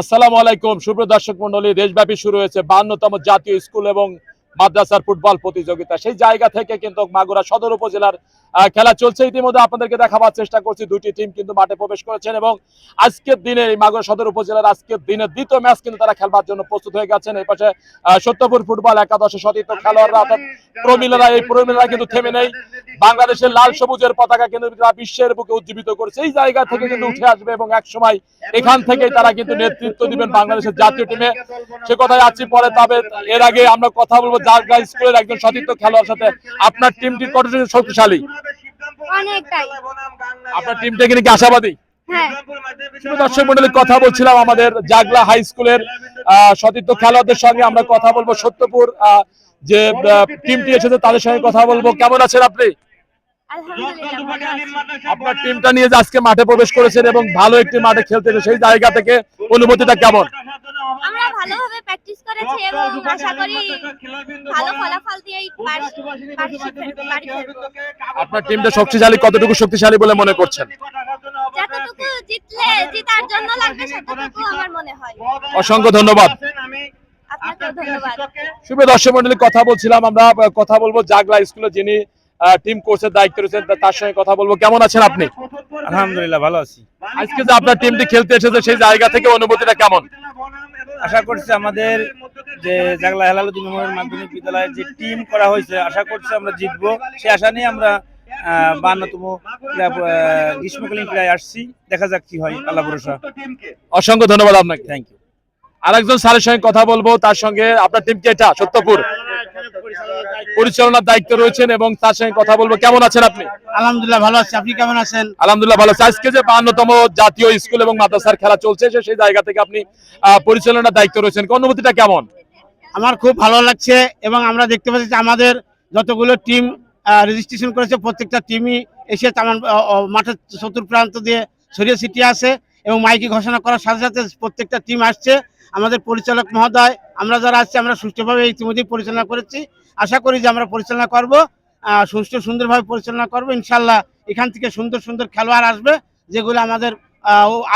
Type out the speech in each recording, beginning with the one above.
আসসালামু আলাইকুম। সুপ্রিয় দর্শক মন্ডলী দেশব্যাপী শুরু হয়েছে বান্নতম জাতীয় স্কুল এবং মাদ্রাসার ফুটবল প্রতিযোগিতা। সেই জায়গা থেকে কিন্তু মাগুরা সদর উপজেলার খেলা চলছে। ইতিমধ্যে আপনাদেরকে দেখাবার চেষ্টা করছি। দুটি টিম কিন্তু মাঠে প্রবেশ করেছেন এবং আজকের দিনে এই মাগুরা সদর উপজেলার আজকের দিনের দ্বিতীয় ম্যাচ কিন্তু তারা খেলবার জন্য প্রস্তুত হয়ে গেছেন। এই পাশে সত্যপুর ফুটবল একাদশে সতীর্থ খেলোয়াড়রা অর্থাৎ প্রমিলারা। এই প্রমিলারা কিন্তু থেমে নেই। বাংলাদেশের লাল সবুজের পতাকা কিন্তু তারা বিশ্বের বুকে উজ্জীবিত করছে। এই জায়গা থেকে কিন্তু উঠে আসবে এবং এক সময় এখান থেকেই তারা কিন্তু নেতৃত্ব দিবেন বাংলাদেশের জাতীয় টিমে। সে কথায় আছি পরে তবে এর আগে আমরা কথা বলব জাগরা স্কুলের একজন সতীর্থ খেলোয়াড় সাথে। আপনার টিমটি কতটুকু শক্তিশালী? আপনার টিমটা কিন্তু কি আশাবাদী? হ্যাঁ। দর্শক মন্ডলী কথা বলছিলাম আমাদের জাগলা হাই স্কুলের আহ, সতীর্থ খেলোয়াড়দের সঙ্গে আমরা কথা বলব। সত্যপুর আহ, যে টিমটি এসেছে তাদের সঙ্গে কথা বলব। কেমন আছেন আপনি। আপনার টিমটা নিয়ে যে আজকে মাঠে প্রবেশ করেছেন এবং ভালো একটি মাঠে খেলতে সেই জায়গা থেকে অনুভূতিটা কেমন? আমরা ভালোভাবে প্র্যাকটিস করেছি এবং আশা করি ভালো ফলাফল দিয়েই বাড়ি বাড়ি ফির- বাড়ি ফিরবো আপনার টিমটা শক্তিশালী কতটুকু শক্তিশালী বলে মনে করছেন? যতটুকু জিতলে জিতার জন্য লাগবে সেতটুকু আমার মনে হয়। অসংখ্য ধন্যবাদ। শুভ দর্শক মন্ডলী কথা বলছিলাম আমরা কথা বলব জাগলা স্কুলে যিনি টিম কোচের দায়িত্ব রয়েছেন তার সঙ্গে কথা বলব। কেমন আছেন আপনি? আলহামদুলিল্লাহ ভালো আছি। আজকে যে আপনার টিমটি খেলতে এসেছে সেই জায়গা থেকে অনুভূতিটা কেমন? আশা করছি আমাদের যে জাগলা হেলালুদ্দিন মেমোরিয়াল মাধ্যমিক বিদ্যালয়ের যে টিম করা হয়েছে আশা করছি আমরা জিতবো। সেই আশা নিয়ে আমরা বান্নতম গ্রীষ্মকালীন ক্রীড়ায় আসছি। দেখা যাক কি হয় আল্লাহ ভরসা। অসংখ্য ধন্যবাদ আপনাকে। থ্যাংক ইউ আরেকজন স্যারের সঙ্গে কথা বলব তার সঙ্গে আপনার টিম কি এটা সত্যপুর। পরিচালনার দায়িত্ব রয়েছেন এবং তার সঙ্গে কথা বলব। কেমন আছেন আপনি? আলহামদুলিল্লাহ ভালো আছি। আপনি কেমন আছেন? আলহামদুলিল্লাহ ভালো আছি। আজকে যে বান্নতম জাতীয় স্কুল এবং মাদ্রাসার খেলা চলছে সেই জায়গা থেকে আপনি পরিচালনার দায়িত্ব রয়েছেন। অনুভূতিটা কেমন? আমার খুব ভালো লাগছে এবং আমরা দেখতে পাচ্ছি যে আমাদের যতগুলো টিম রেজিস্ট্রেশন করেছে প্রত্যেকটা টিমই এসে তামান মাঠের আহ, প্রান্ত দিয়ে ছড়িয়ে ছিটিয়ে আছে। এবং মাইকি ঘোষণা করার সাথে সাথে প্রত্যেকটা টিম আসছে। আমাদের পরিচালক মহোদয়, আমরা যারা আসছি আমরা সুষ্ঠুভাবে ইতিমধ্যেই পরিচালনা করেছি। আশা করি যে আমরা পরিচালনা করব সুষ্ঠু সুন্দরভাবে পরিচালনা করব। ইনশাল্লাহ এখান থেকে সুন্দর সুন্দর খেলোয়াড় আসবে, যেগুলো আমাদের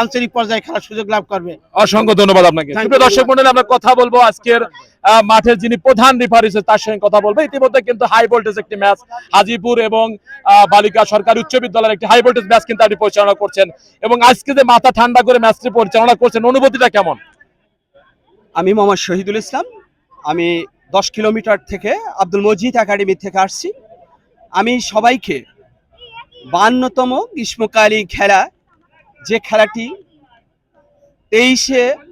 আঞ্চলিক পর্যায়ে খেলার সুযোগ লাভ করবে। অসংখ্য ধন্যবাদ আপনাকে. দর্শক মন্ডলী আমরা কথা বলব আজকের আহ, মাঠের যিনি প্রধান রেফারি তার সঙ্গে কথা বলব। ইতিমধ্যে কিন্তু হাই ভোল্টেজ একটি ম্যাচ হাজিপুর এবং আহ, বালিকা সরকারি উচ্চ বিদ্যালয়ের একটি হাই ভোল্টেজ ম্যাচ কিন্তু আপনি পরিচালনা করছেন। এবং আজকে যে মাথা ঠান্ডা করে ম্যাচটি পরিচালনা করছেন অনুভূতিটা কেমন? আমি মোহাম্মদ শহীদুল ইসলাম। আমি দশ কিলোমিটার থেকে আব্দুল মজিদ একাডেমি থেকে আসছি। আমি সবাইকে বান্নতম গ্রীষ্মকালীন খেলা যে খেলাটি তেইশে